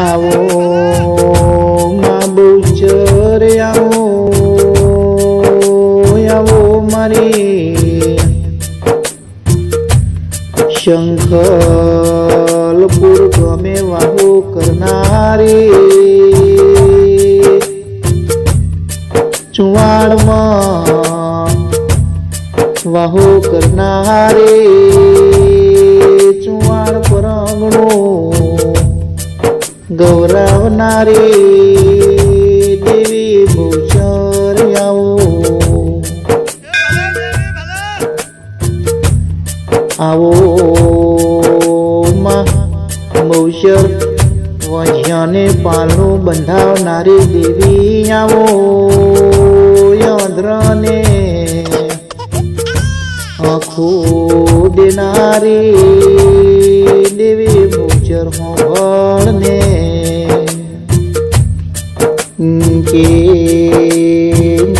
આવો. ગૌરવનારે દેવી ભૂષર આવો. આવો માં વજ્યાને પાલનું બંધાવનારી દેવી આવો. યંદ્રને આખું દેનારી દેવી ભૂચર હોળને કે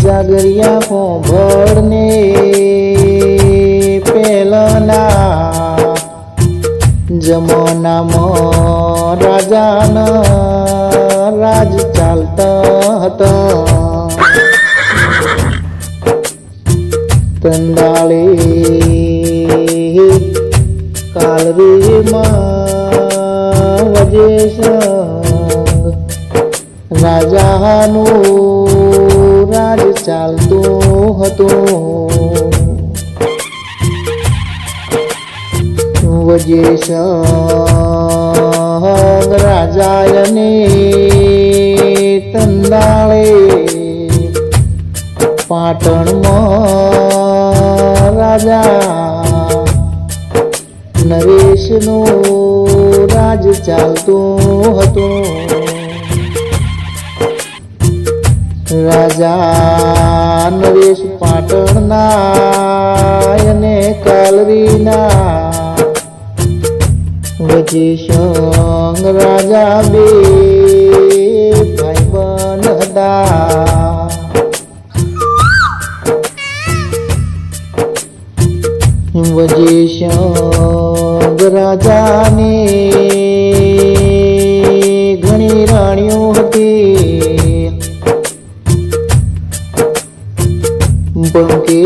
જાગરિયા હોભળને પહેલાના જમાનામાં રાજાના રાજ ચાલતા હતા. તંડાળે કાલરીમાં વજેશ રાજાનું રાજ ચાલતું હતું. વજેશ રાજાયને તંદાળે પાટણમાં રાજા નરેશનું રાજ ચાલતું હતું. રાજા નરેશ પાટણના અને કાલરીના. વચ્ચે સંગ રાજા બે ભાઈ બન હતા. વજે સંગ રાજાને પણ કે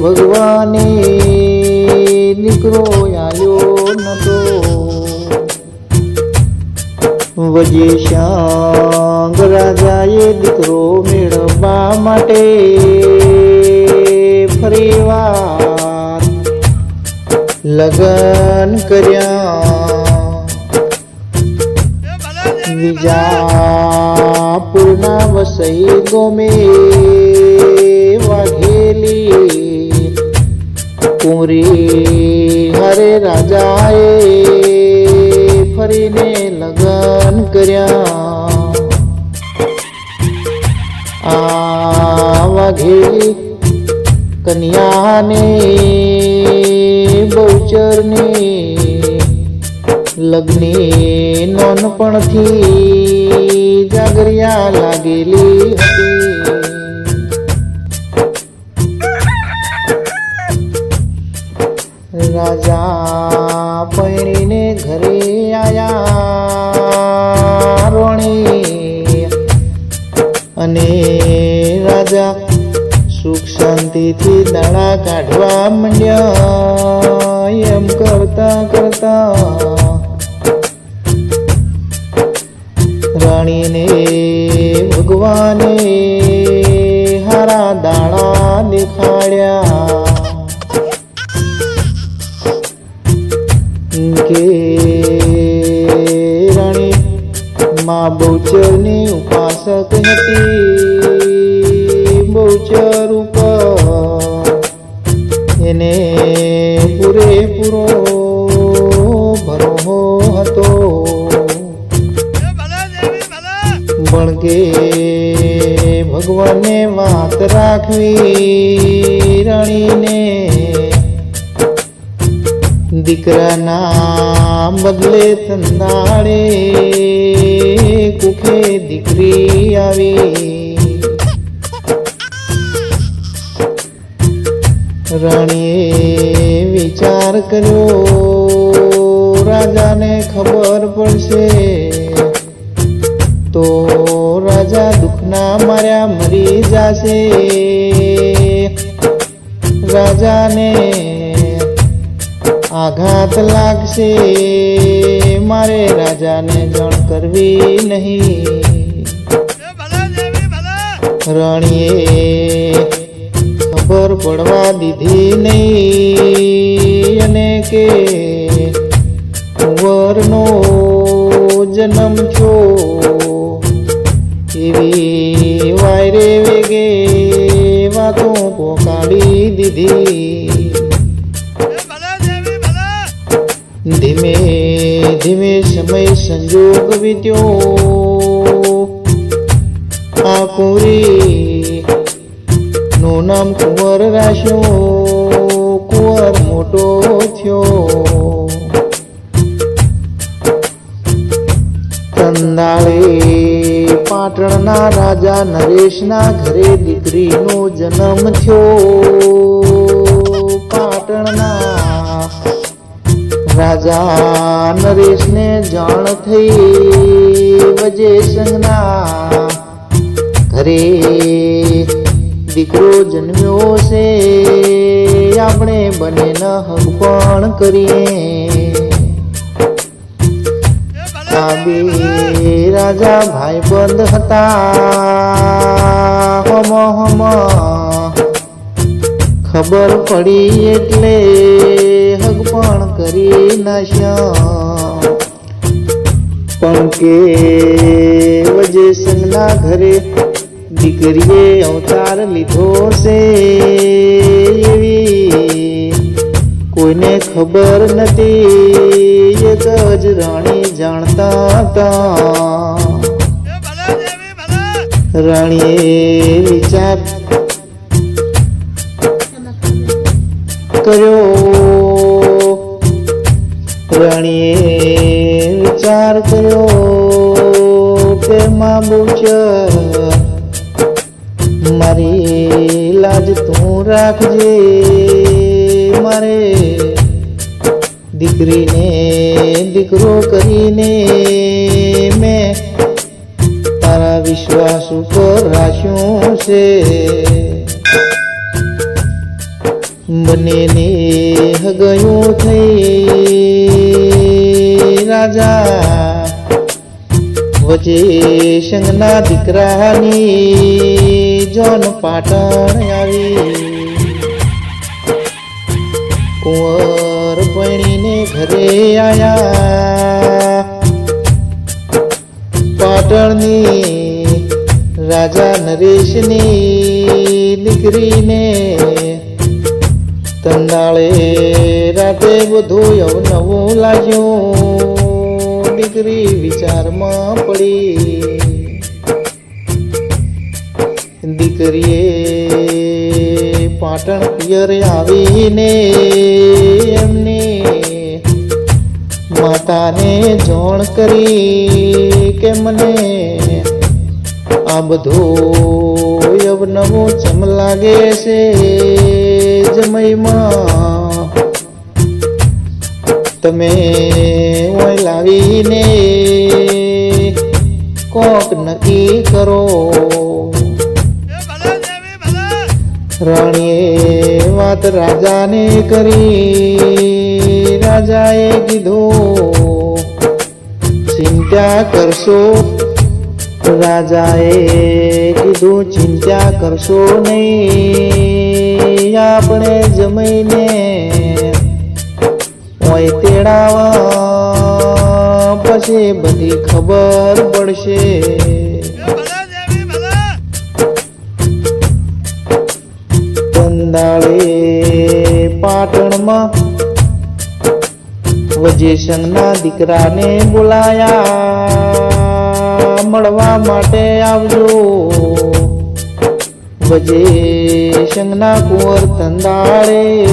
ભગવાને દીકરો આવ્યો નતો. વજે શાંગ રાજાએ દીકરો મેળવવા માટે ફરીવાર લગન કર્યા. વિજાપુરના વસઈ ગોમે કુંવરી હરે રાજાએ ફરીને લગન કર્યા. આ વાઘેલી કન્યાને બહુચરની લગ્ની નોનપણથી જાગરિયા લાગેલી હતી. રાજા પૈણીને ઘરે આયા રોણી અને રાજા સુખ શાંતિથી દાણા કાઢવા માંડ્યા. એમ કરતા કરતા રાણીને ભગવાને ભગવાને વાત રાખવી, રાણીને. દીકરાના બદલે તંદાળે કુખે દીકરી આવી. રાણીએ વિચાર કર્યો, રાજાને ખબર પડશે. માર્યા મરી જાશે. રાજાને આઘાત લાગશે. મારે રાજાને જણ કરવી નહીં. રણીએ ખબર પડવા દીધી નહીં. અને કે કુંવરનો જન્મ થયો. એવી વાયરે વેગે વાતો પોકાડી દીધી. ધીમે ધીમે સમય સંજોગ વીત્યો. આ કુંવરી નું નામ કુંવર રાખ્યો કુંવર મોટો થયો. કંદાળે પાટણના રાજા નરેશના ઘરે દીકરીનો જન્મ થયો. પાટણના રાજા નરેશને જાણ થઈ. વજે સંગના ઘરે દીકરો જન્મ્યો છે. આપણે બંને પણ કરીએ. બે રાજા ભાઈ બંધ હતા. હમ હમ. ખબર પડી એટલે હગ પણ કરી નાશ્યા પણ કે વજે સંગના ઘરે દીકરીએ અવતાર લીધો છે. કોઈને ખબર નથી, એક જ રાણી જાણતા હતા રાણીએ વિચાર કર્યો. રાણીએ વિચાર કર્યો. કે માં બુચ મારી લાજ તું રાખજે, મારે દીકરીને, દીકરો કરીને મેં તારા વિશ્વાસ ઉપર રાખ્યું છે. બંનેને હગયું થઈ રાજા વચ્ચે સંગના દીકરાની જોન પાટણ આવી. કુંવર પૈણીને ઘરે આયા પાટણની રાજા નરેશની દીકરીને તંડાળે રાતે બધું અવનવું લાગ્યું દીકરી વિચારમાં પડી દીકરીએ પાટણ પિયર આવીને એમની માતાને જોણ કરી કે મને આ બધું અવનવું ચમ લાગે છે જમઈમાં તમે ઓય લાવીને કોક નક્કી કરો. રાણીએ વાત રાજાને કરી. રાજાએ કીધું ચિંતા કરશો રાજાએ કીધું, ચિંતા કરશો નહીં. આપણે જમીને હોય તેડાવા. પછી બધી ખબર પડશે. પંદાળે પાટણમાં વજેશંગના દીકરાને બોલાયા. મળવા માટે આવજો. વજેશંગના કુંવર તંદારે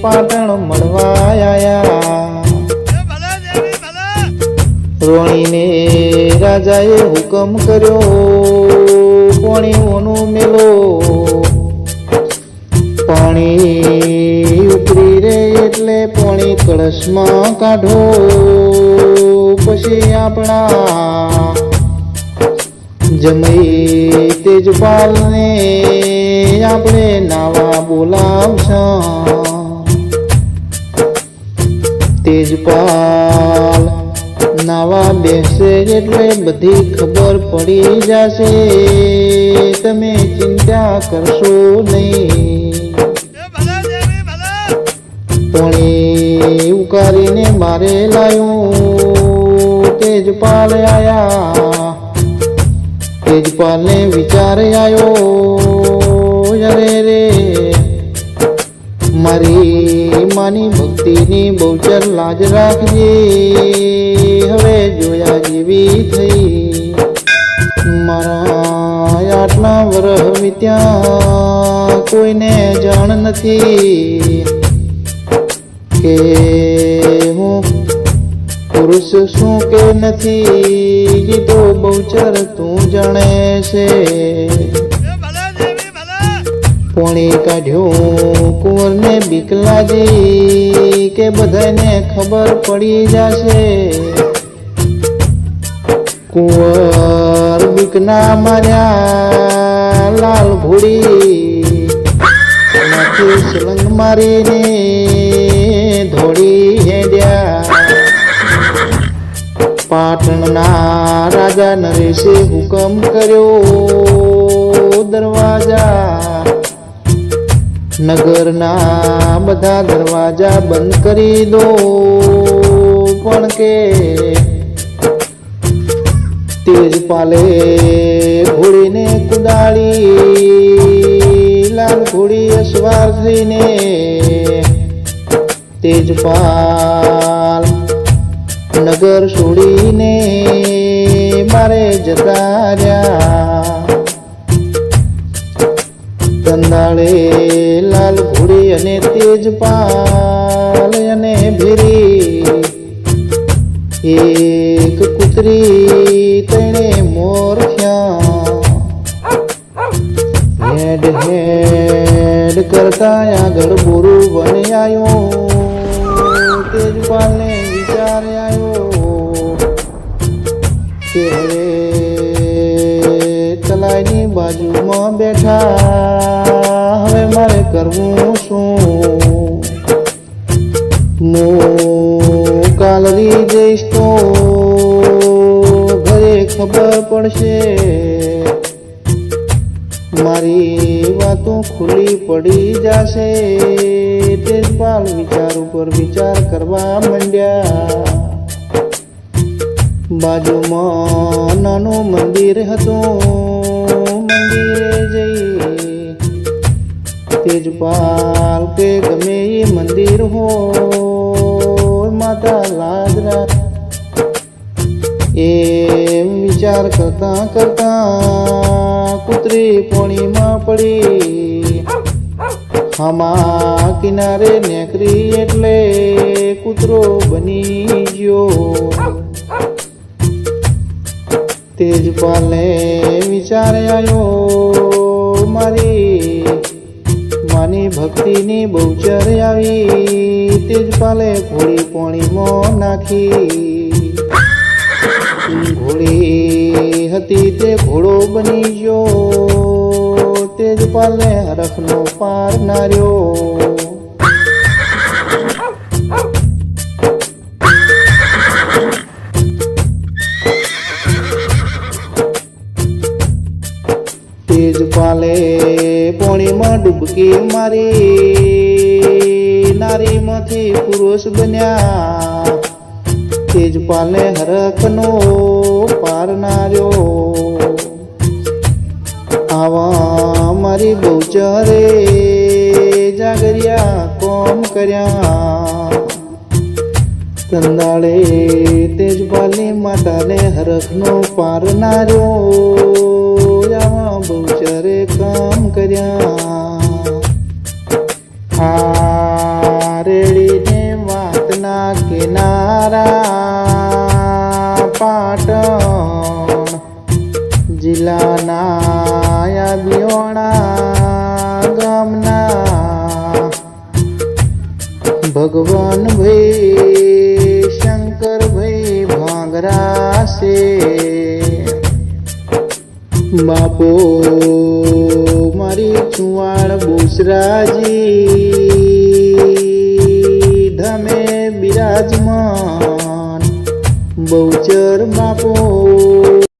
પાટણ મળવા આયા. રોણીને રાજાએ હુકમ કર્યો. પોણીઓનો મેલો. પાણી ઉતરી રે એટલે પાણી કળશમાં કાઢો. પછી આપણા જમઈ તેજપાલને આપણે નાવા બોલાવશા. તેજપાલ નાવા બેસે એટલે બધી ખબર પડી જશે. તમે ચિંતા કરશો નહીં. પણ ઉકારીને મારે લાયું. તેજપાલ આયા. તેજપાલને વિચાર આવ્યો અરે રે, મારી માની ભક્તિની બહુચર લાજ રાખજે. હવે જોયા જેવી થઈ. મારા આટલા વરહ વિત્યા કોઈને જાણ નથી. કે હું પુરુષ શું કે નથી? એ તો બહુચર તું જાણે છે. પોણી કાઢ્યો, કુંવરને બીક લાગી કે બધાને ખબર પડી જશે. કુંવર બીકના માર્યા, લાલ ભૂડી સલંગ મારીને ધોળી હેડ્યા પાટણના રાજા નરેશે હુકમ કર્યો દરવાજા. નગરના બધા દરવાજા બંધ કરી દો. પણ કે તેજપાલે ઘોડીને કુદાળી, લાલ ઘોડી અસવાર થઈને તેજપાલ. નગર છોડીને મારે જતા રહ્યા કંદાળે લાલ ઘોડી અને તેજપાલ અને ભેરી. એક કૂતરી તેણે મોર હેડ હેડ કરતા આગળ બોરું બને આવ્યો તેજપાલને વિચાર આવ્યો કે હવે તલાઈની બાજુમાં બેઠા, હવે મારે કરવું શું? હું કાલરી જઈશ તો ઘરે ખબર પડશે. મારી વાતો ખુલ્લી પડી જશે. માંડ્યા. બાજુમાં નાનું મંદિર હતું. મંદિરે જઈ તેજપાલ કે ગમે એ મંદિર હો માતા લાદરા. એમ વિચાર કરતા કરતા કૂતરી પોણીમાં પડી. આમાં કિનારે નેકરી એટલે કૂતરો બની ગયો. તેજપાલને વિચારે આવ્યો મારી માની ભક્તિની બહુચર આવી તેજપાલે ઘોડી પોણીમાં નાખી. ઘોડી હતી તે ઘોડો બની ગયો. તેજપાલને હરખનો પાર નાર્યો. તેજપાલે પોણીમાં ડૂબકી મારી. નારીમાંથી પુરુષ બન્યા. તેજપાલને હરખનો પાર નાર્યો. આવા મારી બહુચરે જાગરિયા કોમ કર્યા. કંદાળે તેજપાલની માતાને હરખનો પાર નાર્યો. આવા બહુચરે કામ કર્યા. આ બિરાજમાન બહુચર બાપો.